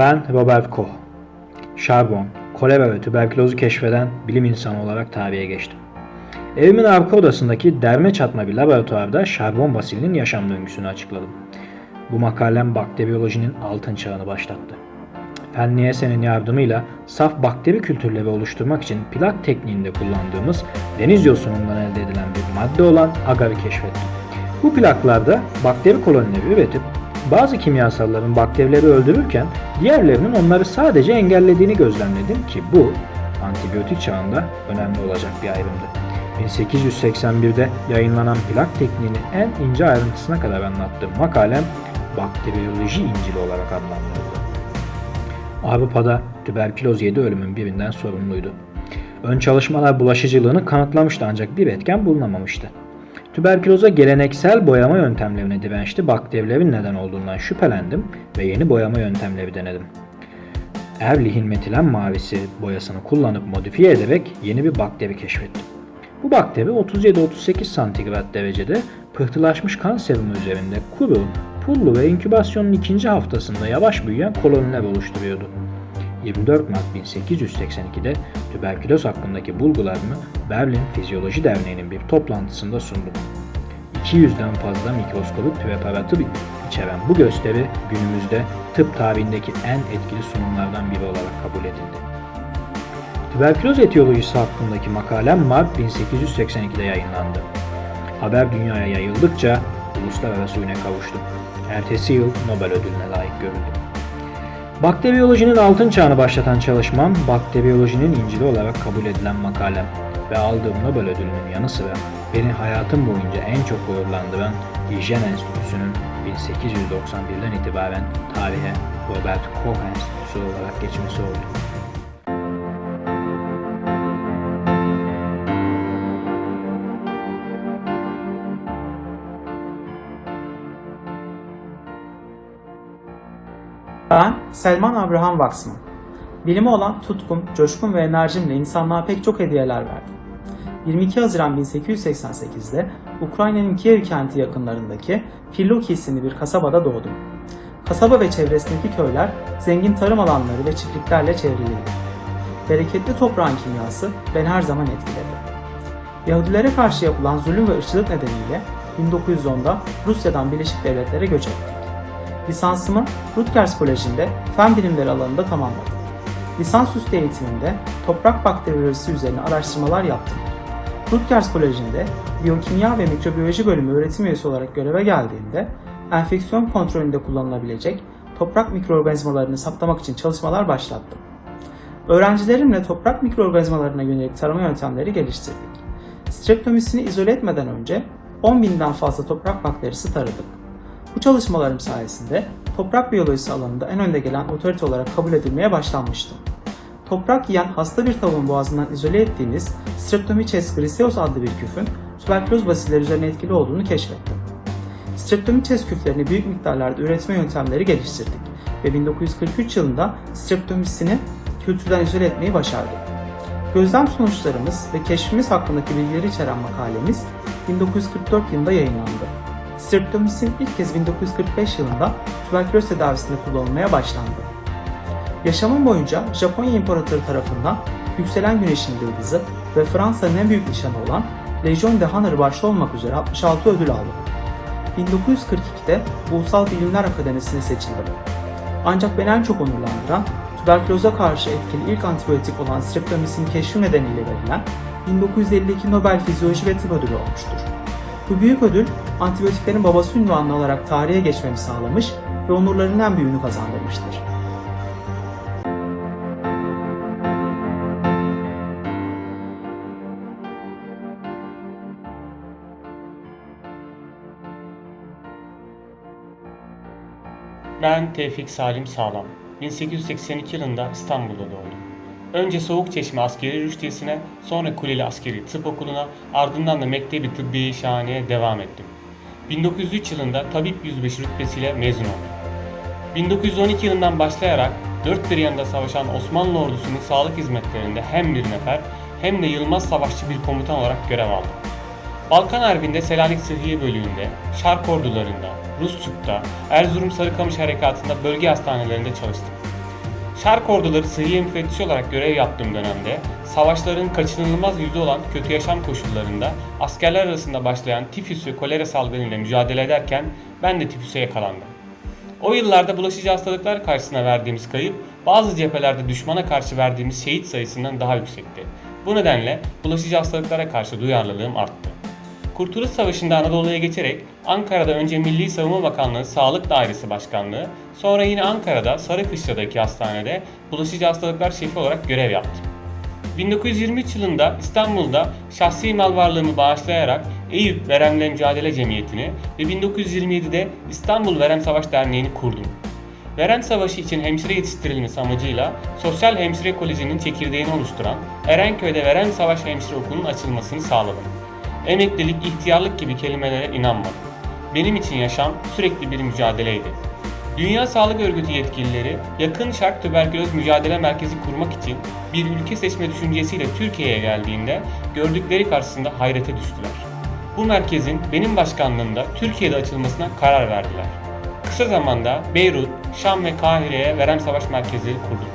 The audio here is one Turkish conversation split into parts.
Ben Robert Koch. Şarbon, kolera ve tüberkülozu keşfeden bilim insanı olarak tarihe geçtim. Evimin arka odasındaki derme çatma bir laboratuvarda şarbon basilinin yaşam döngüsünü açıkladım. Bu makalem bakteriyolojinin altın çağını başlattı. Fenliyese'nin yardımıyla saf bakteri kültürleri oluşturmak için plak tekniğinde kullandığımız deniz yosunundan elde edilen bir madde olan agarı keşfettim. Bu plaklarda bakteri kolonileri üretip bazı kimyasalların bakterileri öldürürken diğerlerinin onları sadece engellediğini gözlemledim ki bu antibiyotik çağında önemli olacak bir ayrımdı. 1881'de yayınlanan plak tekniğini en ince ayrıntısına kadar anlattığım makalem bakteriyoloji İncili olarak adlandırıldı. Avrupa'da tüberküloz 7 ölümün birinden sorumluydu. Ön çalışmalar bulaşıcılığını kanıtlamıştı ancak bir etken bulunamamıştı. Tüberküloza geleneksel boyama yöntemlerine dirençli bakterilerin neden olduğundan şüphelendim ve yeni boyama yöntemleri denedim. Erlich'in metilen mavisi boyasını kullanıp modifiye ederek yeni bir bakteri keşfettim. Bu bakteri 37-38 santigrat derecede pıhtılaşmış kan serumu üzerinde kuru, pullu ve inkübasyonun ikinci haftasında yavaş büyüyen koloniler oluşturuyordu. 24 Mart 1882'de tüberküloz hakkındaki bulgularımı Berlin Fizyoloji Derneği'nin bir toplantısında sundum. 200'den fazla mikroskobik preparatı içeren bu gösteri günümüzde tıp tarihindeki en etkili sunumlardan biri olarak kabul edildi. Tüberküloz etiyolojisi hakkındaki makalem Mart 1882'de yayınlandı. Haber dünyaya yayıldıkça uluslararası üne kavuştu. Ertesi yıl Nobel ödülüne layık görüldü. Bakteriyolojinin altın çağını başlatan çalışmam, bakteriyolojinin incili olarak kabul edilen makalem ve aldığım Nobel ödülünün yanı sıra beni hayatım boyunca en çok gururlandıran Hijyen Enstitüsü'nün 1891'den itibaren tarihe Robert Koch Enstitüsü olarak geçmesi oldu. Ben Selman Abraham Waxman. Bilime olan tutkum, coşkum ve enerjimle insanlığa pek çok hediyeler verdim. 22 Haziran 1888'de Ukrayna'nın Kiev kenti yakınlarındaki Pilloki isimli bir kasabada doğdum. Kasaba ve çevresindeki köyler zengin tarım alanları ve çiftliklerle çevriliydi. Bereketli toprağın kimyası beni her zaman etkiledi. Yahudilere karşı yapılan zulüm ve ırkçılık nedeniyle 1910'da Rusya'dan Birleşik Devletlere göç ettik. Lisansımı Rutgers Koleji'nde fen bilimleri alanında tamamladım. Lisansüstü eğitimimde toprak bakteriyolojisi üzerine araştırmalar yaptım. Rutgers Koleji'nde biyokimya ve mikrobiyoloji bölümü öğretim üyesi olarak göreve geldiğimde enfeksiyon kontrolünde kullanılabilecek toprak mikroorganizmalarını saptamak için çalışmalar başlattım. Öğrencilerimle toprak mikroorganizmalarına yönelik tarama yöntemleri geliştirdik. Streptomisini izole etmeden önce 10 binden fazla toprak bakterisi taradık. Bu çalışmalarım sayesinde toprak biyolojisi alanında en önde gelen otorite olarak kabul edilmeye başlanmıştım. Toprak yiyen hasta bir tavuğun boğazından izole ettiğimiz Streptomyces griseus adlı bir küfün tüberküloz basilleri üzerine etkili olduğunu keşfettim. Streptomyces küflerini büyük miktarlarda üretme yöntemleri geliştirdik ve 1943 yılında Streptomycini kültürden izole etmeyi başardık. Gözlem sonuçlarımız ve keşfimiz hakkındaki bilgileri içeren makalemiz 1944 yılında yayınlandı. Streptomycin ilk kez 1945 yılında tüberküloz tedavisinde kullanılmaya başlandı. Yaşamım boyunca Japonya İmparatoru tarafından Yükselen Güneşin Yıldızı ve Fransa'nın en büyük nişanı olan Legion de Honor başta olmak üzere 66 ödül aldım. 1942'de Ulusal Bilimler Akademisi'ne seçildim. Ancak beni en çok onurlandıran tüberküloza karşı etkili ilk antibiyotik olan streptomycin keşfi nedeniyle verilen 1952 Nobel Fizyoloji ve Tıp Ödülü olmuştur. Bu büyük ödül antibiyotiklerin babası ünvanını alarak tarihe geçmemi sağlamış ve onurlarının en büyüğünü kazandırmıştır. Ben Tevfik Salim Sağlam. 1882 yılında İstanbul'da doğdum. Önce Soğukçeşme Askeri Rüştiyesi'ne, sonra Kuleli Askeri Tıp Okulu'na, ardından da Mektebi Tıbbiye Şahane'ye devam ettim. 1903 yılında tabip yüzbaşı rütbesiyle mezun oldum. 1912 yılından başlayarak dört bir yanında savaşan Osmanlı ordusunun sağlık hizmetlerinde hem bir nefer hem de Yılmaz Savaşçı bir komutan olarak görev aldım. Balkan Harbi'nde Selanik Sıhhiye Bölüğü'nde, Şark ordularında, Rusçuk'ta, Erzurum Sarıkamış Harekatı'nda bölge hastanelerinde çalıştım. Şark orduları sıhhiye müfettişi olarak görev yaptığım dönemde savaşların kaçınılmaz yüzü olan kötü yaşam koşullarında askerler arasında başlayan tifüs ve kolera salgınıyla mücadele ederken ben de tifüse yakalandım. O yıllarda bulaşıcı hastalıklar karşısına verdiğimiz kayıp bazı cephelerde düşmana karşı verdiğimiz şehit sayısından daha yüksekti. Bu nedenle bulaşıcı hastalıklara karşı duyarlılığım arttı. Kurtuluş Savaşı'nda Anadolu'ya geçerek Ankara'da önce Milli Savunma Bakanlığı Sağlık Dairesi Başkanlığı, sonra yine Ankara'da Sarıkışla'daki hastanede bulaşıcı hastalıklar şefi olarak görev yaptım. 1923 yılında İstanbul'da şahsi mal varlığımı bağışlayarak Eyüp Veremle Mücadele Cemiyeti'ni ve 1927'de İstanbul Verem Savaş Derneği'ni kurdum. Verem Savaşı için hemşire yetiştirilmesi amacıyla Sosyal Hemşire Koleji'nin çekirdeğini oluşturan Erenköy'de Verem Savaş Hemşire Okulu'nun açılmasını sağladım. Emeklilik, ihtiyarlık gibi kelimelere inanmadım. Benim için yaşam sürekli bir mücadeleydi. Dünya Sağlık Örgütü yetkilileri yakın şark tüberküloz mücadele merkezi kurmak için bir ülke seçme düşüncesiyle Türkiye'ye geldiğinde gördükleri karşısında hayrete düştüler. Bu merkezin benim başkanlığımda Türkiye'de açılmasına karar verdiler. Kısa zamanda Beyrut, Şam ve Kahire'ye verem savaş merkezleri kurdum.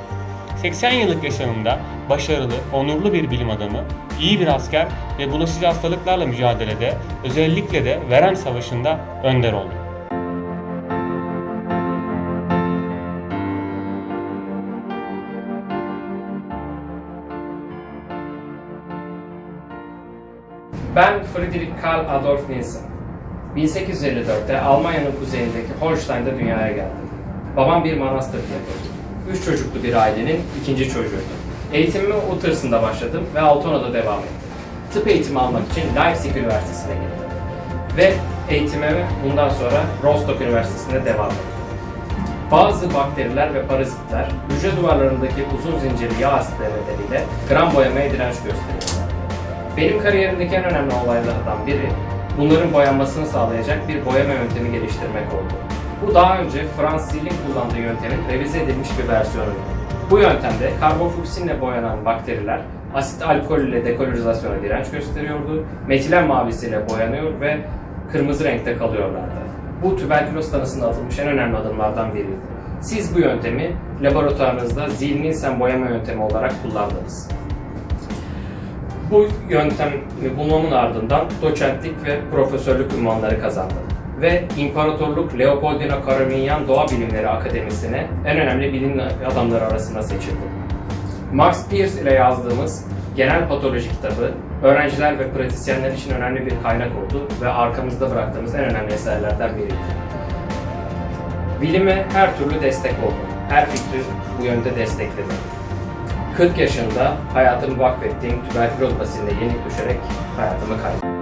80 yıllık yaşamımda başarılı, onurlu bir bilim adamı, iyi bir asker ve bulaşıcı hastalıklarla mücadelede, özellikle de verem savaşında önder oldum. Ben Friedrich Karl Adolf Nielsen. 1854'te Almanya'nın kuzeyindeki Holstein'de dünyaya geldim. Babam bir manastır diyakonusu. Üç çocuklu bir ailenin ikinci çocuğuydu. Eğitimime Utterson'da başladım ve Altona'da devam ettim. Tıp eğitimi almak için Leipzig Üniversitesi'ne gittim. Ve eğitimime bundan sonra Rostock Üniversitesi'nde devam ettim. Bazı bakteriler ve parazitler hücre duvarlarındaki uzun zincirli yağ asitleri nedeniyle gram boyamaya direnç gösteriyorlar. Benim kariyerimdeki en önemli olaylardan biri bunların boyanmasını sağlayacak bir boyama yöntemi geliştirmek oldu. Bu daha önce Fransız'ın kullandığı yöntemin revize edilmiş bir versiyonuydu. Bu yöntemde karbofuksinle boyanan bakteriler asit alkol ile dekolorizasyona direnç gösteriyordu, metilen mavisiyle boyanıyor ve kırmızı renkte kalıyorlardı. Bu tüberküloz tanısında atılmış en önemli adımlardan biriydi. Siz bu yöntemi laboratuvarınızda Zil-Nielsen boyama yöntemi olarak kullandınız. Bu yöntemi bulmamın ardından doçentlik ve profesörlük ünvanları kazandım. Ve İmparatorluk Leopoldina Karaminyan Doğa Bilimleri Akademisi'ne en önemli bilim adamları arasında seçildim. Max Pierce ile yazdığımız genel patoloji kitabı, öğrenciler ve pratisyenler için önemli bir kaynak oldu ve arkamızda bıraktığımız en önemli eserlerden biriydi. Bilime her türlü destek oldu. Her fikri bu yönde destekledi. 40 yaşında hayatımı vakfettiğim tüberküloz basiline yenik düşerek hayatımı kaybettim.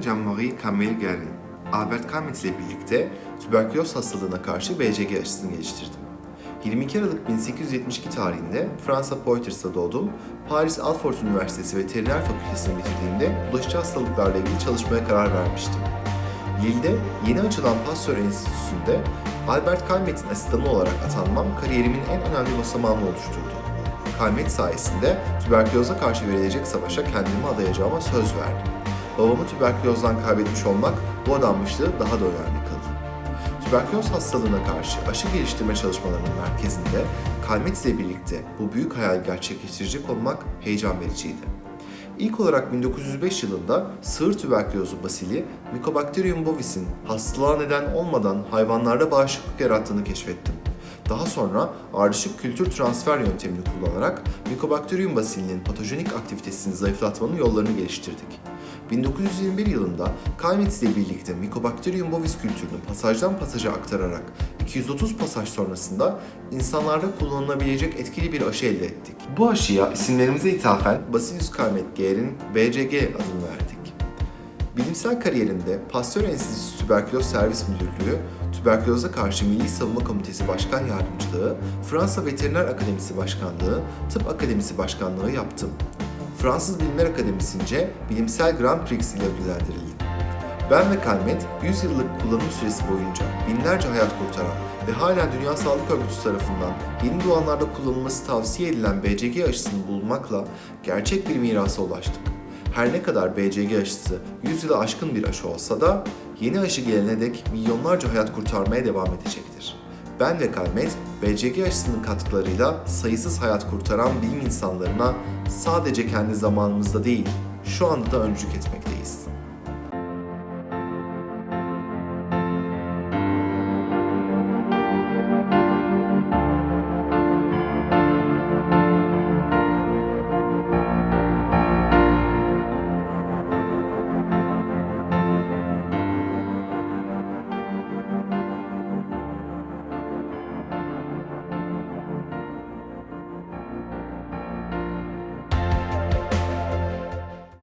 Ben Jean-Marie Camille Guerin. Albert Camus ile birlikte tüberküloz hastalığına karşı BCG aşısını geliştirdim. 22 Aralık 1872 tarihinde Fransa Poitiers'ta doğdum. Paris Alfort Üniversitesi Veteriner Fakültesini bitirdiğimde bulaşıcı hastalıklarla ilgili çalışmaya karar vermiştim. Lille'de yeni açılan Pasteur Enstitüsü'nde Albert Calmet'in asistanı olarak atanmam kariyerimin en önemli basamağını oluşturdu. Calmet sayesinde tüberküloza karşı verilecek savaşa kendimi adayacağıma söz verdim. Babamı tüberkülozdan kaybetmiş olmak bu adanmışlığı daha da önemli kıldı. Tüberküloz hastalığına karşı aşı geliştirme çalışmalarının merkezinde Calmet ile birlikte bu büyük hayal gerçekleştirecek olmak heyecan vericiydi. İlk olarak 1905 yılında sığır tüberkülozu basili Mycobacterium bovis'in hastalığa neden olmadan hayvanlarda bağışıklık yarattığını keşfettim. Daha sonra ardışık kültür transfer yöntemini kullanarak Mycobacterium basilinin patojenik aktivitesini zayıflatmanın yollarını geliştirdik. 1921 yılında Calmet's ile birlikte Mycobacterium bovis kültürünü pasajdan pasaja aktararak 230 pasaj sonrasında insanlarda kullanılabilecek etkili bir aşı elde ettik. Bu aşıya isimlerimize ithafen Bacillus Calmette Guerin'in BCG adını verdik. Bilimsel kariyerinde Pasteur Enstitüsü Tüberküloz Servis Müdürlüğü, Tüberküloza Karşı Milli Savunma Komitesi Başkan Yardımcılığı, Fransa Veteriner Akademisi Başkanlığı, Tıp Akademisi Başkanlığı yaptım. Fransız Bilimler Akademisi'nce Bilimsel Grand Prix ile ödüllendirildim. Ben ve Kalmet 100 yıllık kullanım süresi boyunca binlerce hayat kurtaran ve hala Dünya Sağlık Örgütü tarafından yeni doğanlarda kullanılması tavsiye edilen BCG aşısını bulmakla gerçek bir mirasa ulaştık. Her ne kadar BCG aşısı 100 yılı aşkın bir aşı olsa da yeni aşı gelene dek milyonlarca hayat kurtarmaya devam edecektir. Ben ve Kalmet, BCG aşısının katkılarıyla sayısız hayat kurtaran bilim insanlarına sadece kendi zamanımızda değil, şu anda da öncülük etmekteyiz.